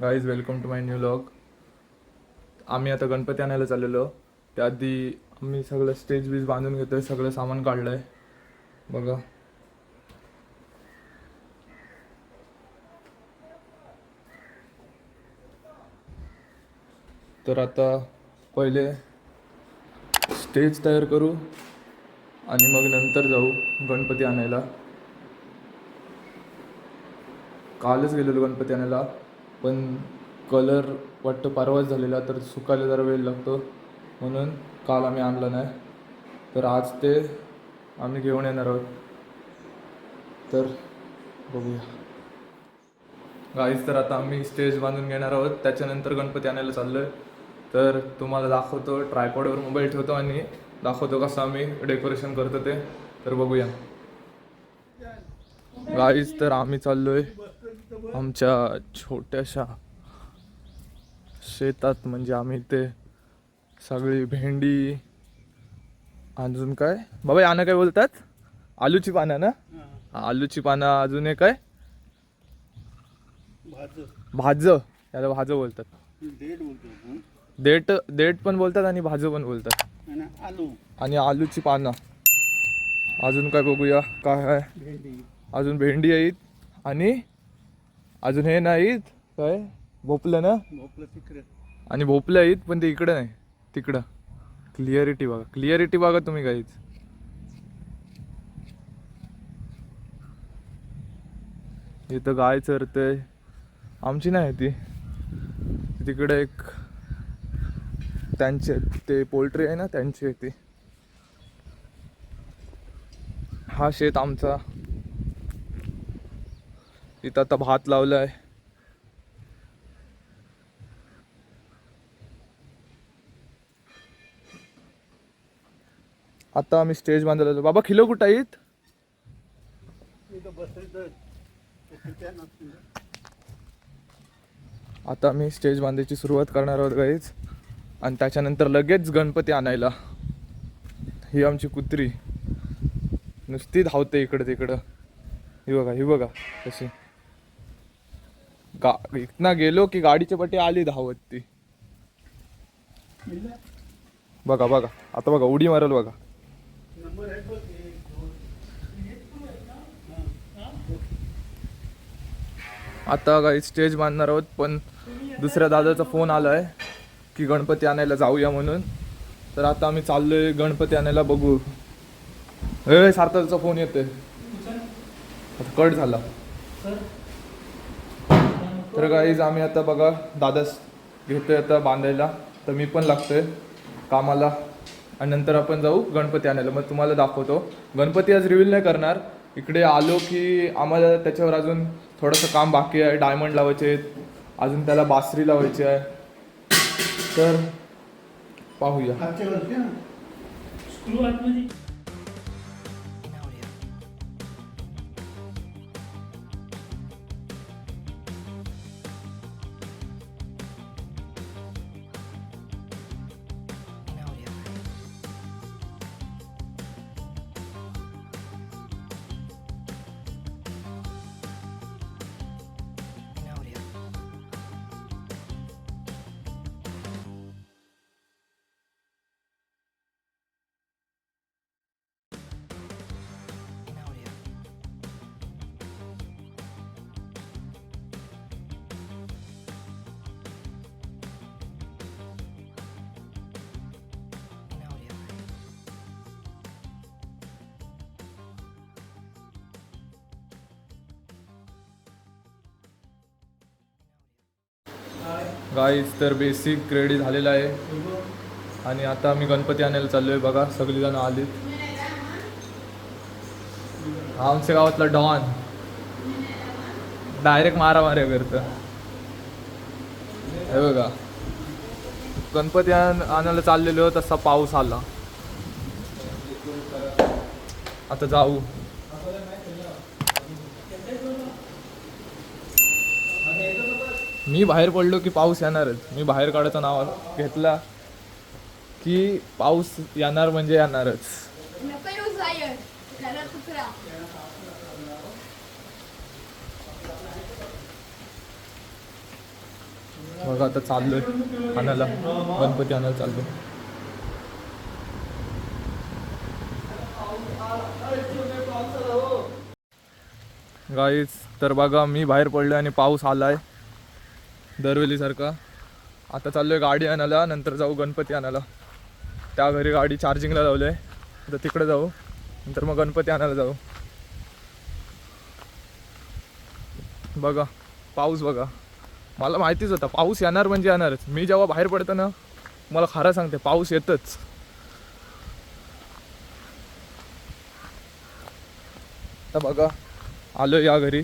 Guys welcome to my new vlog आम्ही आता गणपती आणायला चाललेलो. त्याआधी आम्ही सगळं स्टेज बीज बांधून घेतोय सगळं सामान काढलंय. बघा. तर आता पहिले स्टेज तयार करू आणि मग नंतर जाऊ गणपती आणायला. कालच गेलेलो गणपती आणायला. पण कलर वाटतं परवाच झालेला तर सुकायला जरा वेळ लागतो. म्हणून काल आम्ही आणला नाही. तर आज ते आम्ही घेऊन येणार आहोत. तर बघूया. गाईज तर आता आम्ही स्टेज बांधून घेणार आहोत. त्याच्यानंतर गणपती आणायला चाललो आहे तर तुम्हाला दाखवतो ट्रायपॉडवर मोबाईल ठेवतो आणि दाखवतो कसं आम्ही डेकोरेशन करतो ते. तर बघूया. गाईज तर आम्ही चाललो आहे आमच्या छोट्याशा शेतात म्हणजे आम्ही ते सगळी भेंडी अजून काय? बाबा यानं काय बोलतात? आलूची पानं ना? हा, आलूची पानं अजून एक काय? भाज. याला भाज बोलतात. देठ देठ पण बोलतात आणि भाज पण बोलतात. आणि आलू. आणि आलूची पानं. अजून काय बघूया काय आहे? अजून भेंडी आहेत. आणि अजून हे नाहीत काय? भोपलं ना? भोपलं तिकडे. आणि भोपले आहेत पण ते इकडं नाही. तिकडं. क्लिअरिटी बघा. क्लिअरिटी बघा तुम्ही काहीच इथं गाय चरते आमची नाही ती. तिकडे एक त्यांचे ते पोल्ट्री आहे ना त्यांची आहे ती. हा शेत आमचा. इथं आता भात लावलाय. आता आम्ही स्टेज बांधायला बाबा खिलो कुठं आहेत? आता आम्ही स्टेज बांधायची सुरुवात करणार आहोत गाईच आणि त्याच्यानंतर लगेच गणपती आणायला. ही आमची कुत्री. नुसती धावते इकडं तिकडं. ही बघा ही बघा कशी. गा इथनं गेलो की गाडीची पट्टी आली धावत ती बघा बघा. आता बघा उडी मारल बघा. आता काही स्टेज बांधणार आहोत पण दुसऱ्या दादाचा फोन आलाय की गणपती आणायला जाऊया म्हणून. तर आता आम्ही चाललोय गणपती आणायला बघू. ए सार्थकचा फोन येतोय. आता कट झाला. तर गाईज आम्ही आता बघा दादास घेतोय आता बांधायला. तर मी पण लागतोय कामाला. आणि नंतर आपण जाऊ गणपती आणायला. मग तुम्हाला दाखवतो. गणपती आज रिव्हील नाही करणार. इकडे आलो की आम्हाला त्याच्यावर अजून थोडंसं काम बाकी आहे. डायमंड लावायचे आहेत. अजून त्याला बासरी लावायची आहे. तर पाहूया. गाईज तर बेसिक रेडी झालेलं आहे. आणि आता आम्ही गणपती आणायला चाललोय बघा सगळी जण आलीत. हा आमच्या गावातला डॉन. डायरेक्ट मारामाऱ्या करतं. हे बघा. गणपती आण आणायला चाललेलो तसा पाऊस आला. आता जाऊ. मी बाहेर पडलो की पाऊस येणारच. मी बाहेर काढायचं नाव घेतला की पाऊस येणार म्हणजे येणारच. बघा आता चाललोय. आणायला. गणपती आणायला चाललोय. गाईच तर बघा मी बाहेर पडलोय आणि पाऊस आलाय. दरवेलीसारखा. आता चाललोय गाडी आणायला नंतर जाऊ गणपती आणायला. त्या घरी गाडी चार्जिंगला लावली आहे तर तिकडे जाऊ नंतर मग गणपती आणायला जाऊ. बघा पाऊस बघा. मला माहितीच होता पाऊस येणार म्हणजे येणारच. मी जेव्हा बाहेर पडतो ना मला खरं सांगते पाऊस येतच. तर बघा आलो या घरी.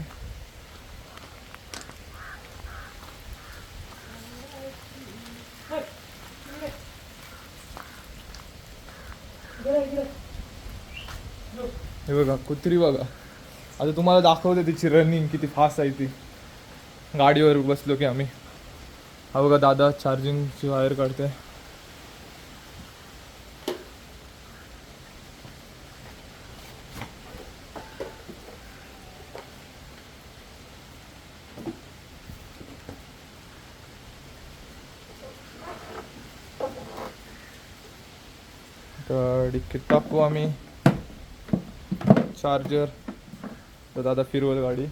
बघा कुत्री बघा. आता तुम्हाला दाखवते तिची रनिंग किती फास्ट आहे ती. गाडीवर बसलो की आम्ही. हा बघा दादा चार्जिंगची वायर काढते तर डिक्कीत टाकू आम्ही? चार्जर तर दादा फिरवल गाडी.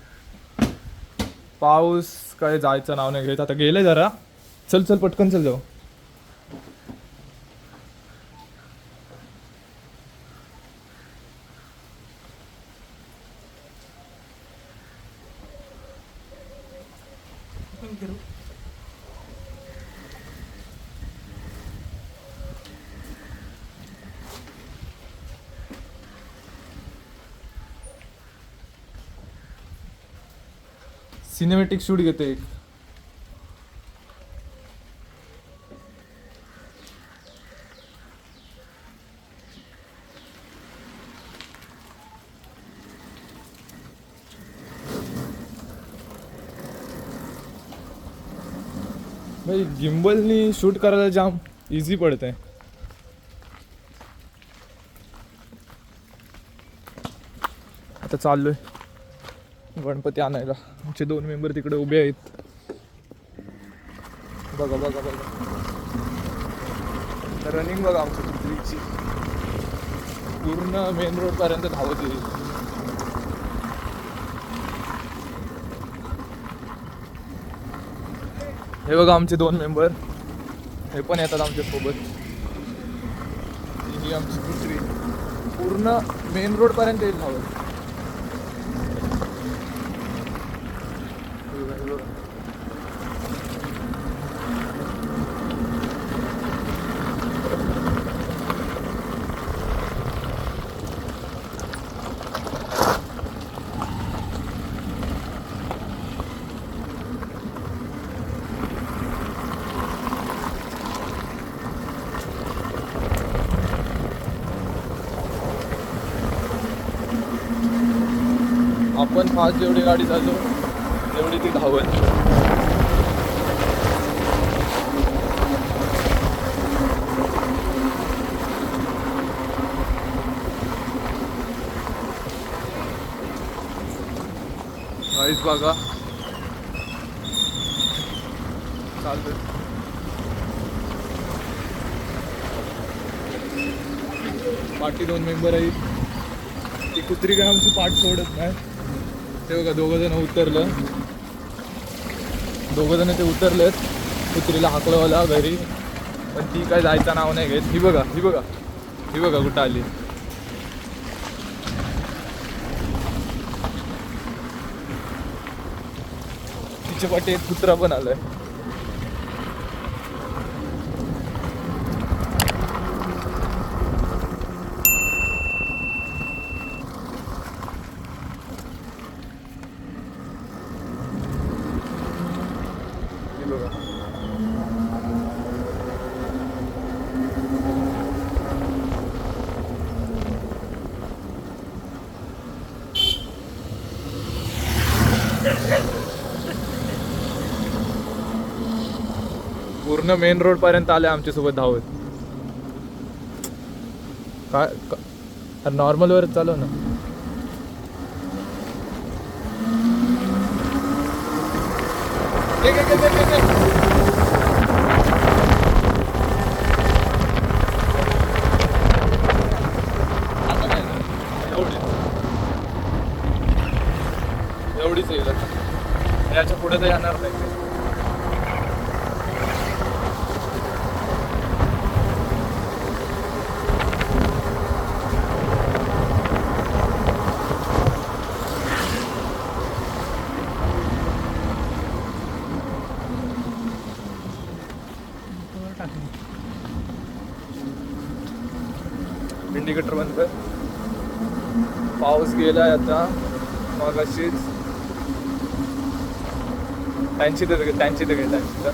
पाऊस काय जायचं नाव नाही घेत. आता गेले जरा. चल चल पटकन चल जाऊ. सिनेमॅटिक शूट घेते एक. भाई गिम्बलनी शूट करायला जाम इझी पडतंय. आता चाललोय. गणपती आणायला. आमचे दोन मेंबर तिकडे उभे आहेत. बघा बघा बघा. रनिंग बघा आमची पृथ्वीची पूर्ण मेन रोड पर्यंत धावत येईल. हे बघा आमचे दोन मेंबर हे पण येतात आमच्यासोबत ही आमची कुत्री. पूर्ण मेन रोड पर्यंत येईल धावत हे बघा, हे बघा. आपण फास्ट जेवढी गाडी चालू तेवढी ती धावत. गाईस बघा. चालतंय. बाकी दोन मेंबर आहेत. ती कुत्री काय आमची पाठ सोडत नाही. ते बघा दोघं जण उतरलं. दोघं जण ते उतरलेत. कुत्रीला हाकलवाला घरी. पण ती काय जायचं नाव नाही घेत. ही बघा ही बघा. ही बघा कुठं आली. तिच्या पाठी एक कुत्रा पण आलाय. इथनं मेन रोड पर्यंत आले आमच्यासोबत धावत. काय नॉर्मल वर चालव ना. एवढीच. येईल याच्यापुढे तर येणार नाही. इंडिकेटर बंद पाऊस गेलाय आता मग अशीच त्यांची तर त्यांची तर घेतात त्यांची तर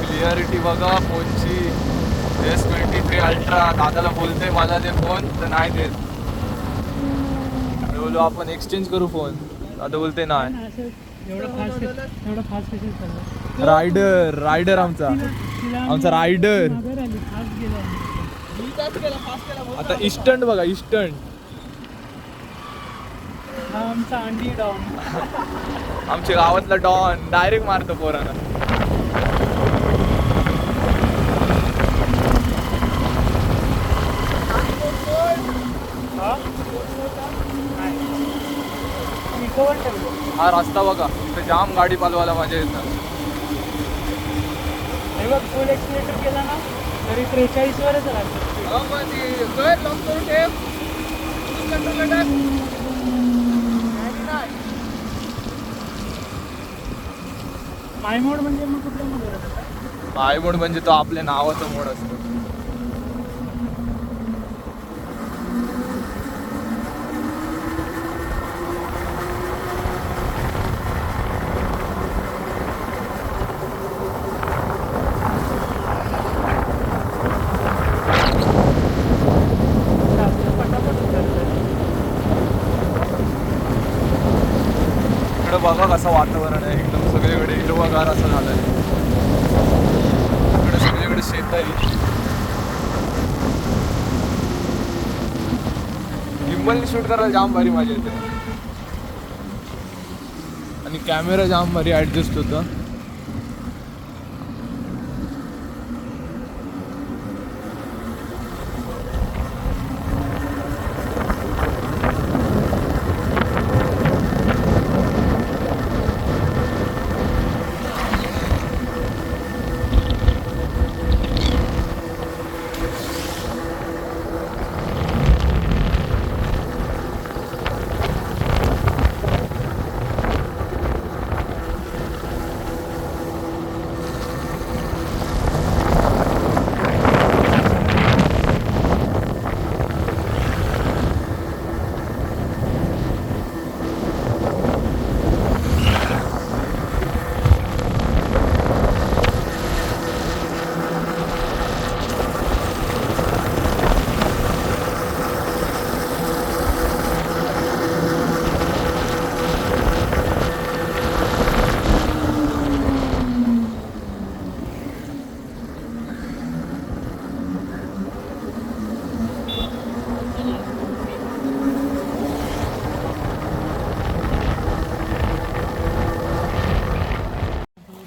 क्लिअरिटी बघा फोनची एस ट्वेंटी थ्री अल्ट्रा दादाला बोलते मला ते फोन तर नाही देत. मी बोललो आपण एक्सचेंज करू फोन दादा बोलते नाही. रायडर रायडर आमचा. आमचा रायडर आता इस्टंट बघा इस्टंट आमचा अंडी डॉन. आमच्या गावातला डॉन डायरेक्ट मारतो पोरांना इकोवर ठेवलं हा रस्ता बघा इथे जाम गाडी चालवायला मजा येतात फुल एक्सिलेटर केला ना तरी त्रेचाळीस वरच राहतो. माय मोड म्हणजे मग कुठल्या मोड म्हणजे तो आपल्या नावाचा मोड असतो. बघा कसं वातावरण आहे. एकदम सगळीकडे हिरवागार असं झालंय. इकडे सगळीकडे शेत आहे. गिम्बलनी शूट करायला जाम भारी मजा येते. आणि कॅमेरा जाम भारी ॲडजस्ट होतं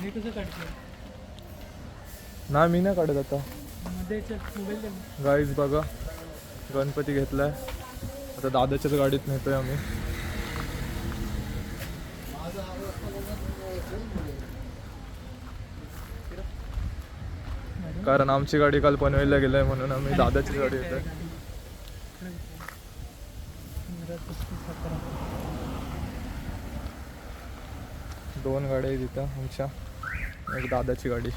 हे कसं काढतो ना मी नाही काढत आता. गाईज बघा. गणपती घेतलाय. आता दादाच्याच गाडीत नेतोय आम्ही. कारण आमची गाडी काल पनवेलला गेलाय म्हणून आम्ही दादाची गाडी येतोय. दोन गाड्या आहेत इथं आमच्या. एक दादाची गाडी.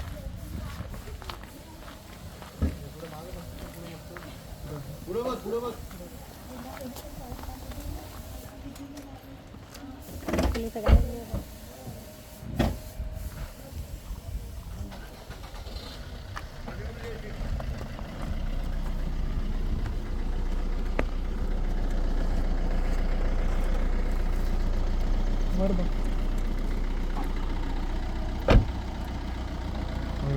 वर बघ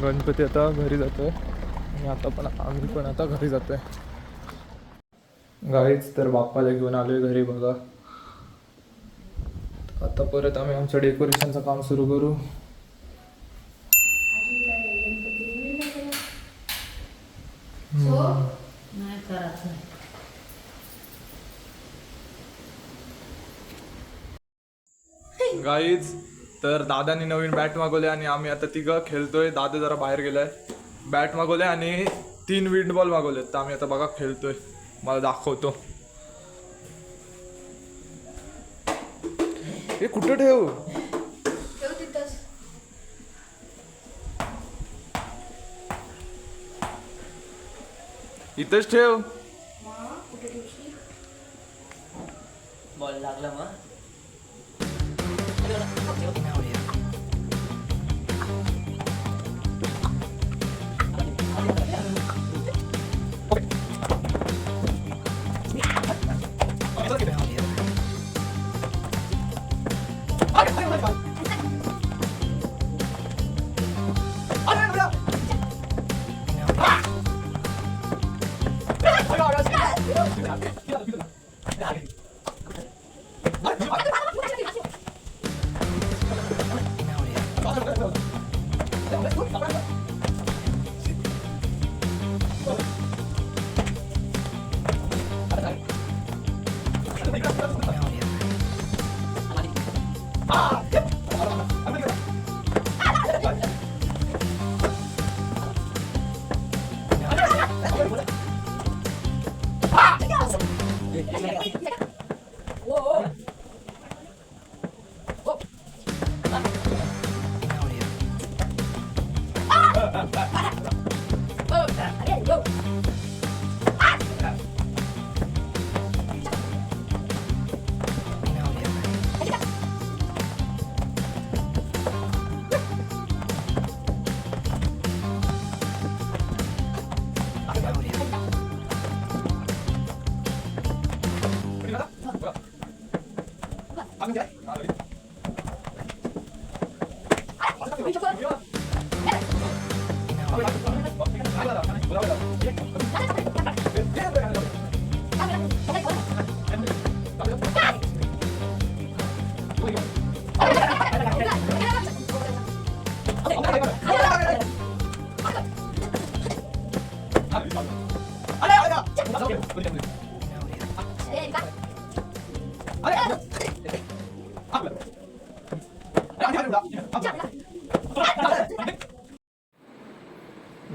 गणपती आता घरी जातोय. आणि आता पण आम्ही पण आता घरी जातोय. गाईच तर बाप्पाला घेऊन आलोय घरी बघा. आता परत आम्ही आमचं डेकोरेशनचं काम सुरू करू. गाईज तर दादानी नवीन बॅट मागवले आणि आम्ही आता तिघं खेळतोय. दादा जरा बाहेर गेलाय. बॅट मागवले आणि तीन विंड बॉल मागवले तर आम्ही आता बघा खेळतोय. मला दाखवतो हे कुठं ठेव ठेव तिथंच. इथंच ठेव? बॉल लागला मग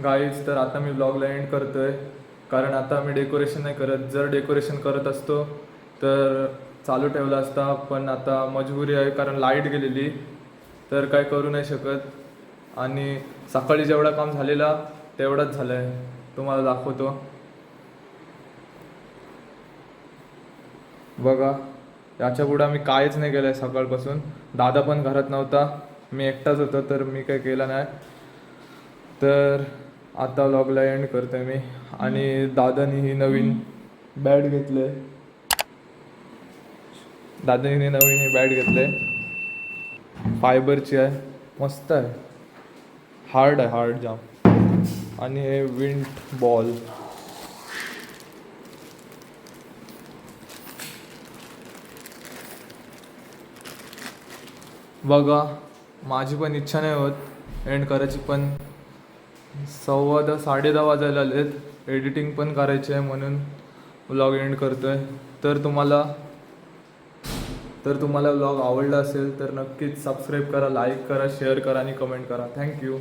गाईज तर आता मी ब्लॉगला एंड करतोय. कारण आता मी डेकोरेशन नाही करत. जर डेकोरेशन करत असतो तर चालू ठेवला असता पण आता मजबुरी आहे कारण लाइट गेलेली. तर काय करू नाही शकत. आणि सकाळी जेवढा काम झालेला तेवढाच झालं आहे तुम्हाला दाखवतो. बघा याच्या पुढं मी काहीच नाही केलं आहे सकाळपासून. दादा पण घरात नव्हता. मी एकटाच होतो तर मी काही केलं नाही. तर आता व्लॉगला एंड करतोय मी. आणि दादानी ही नवीन बॅट घेतले दादानी नवीन ही बॅट घेतले फायबरची आहे. मस्त आहे. हार्ड आहे हार्ड जाम आणि हे विंट बॉल बघा माझी पण इच्छा नाही होत. एंड करायची पण सव्वा दहा साडे दहा वाजायला आलेत. एडिटिंग पण करायची आहे म्हणून व्लॉग एंड करतो आहे तर तुम्हाला तर तुम्हाला व्लॉग आवडला असेल तर नक्कीच सबस्क्राईब करा लाईक करा शेअर करा आणि कमेंट करा. थँक्यू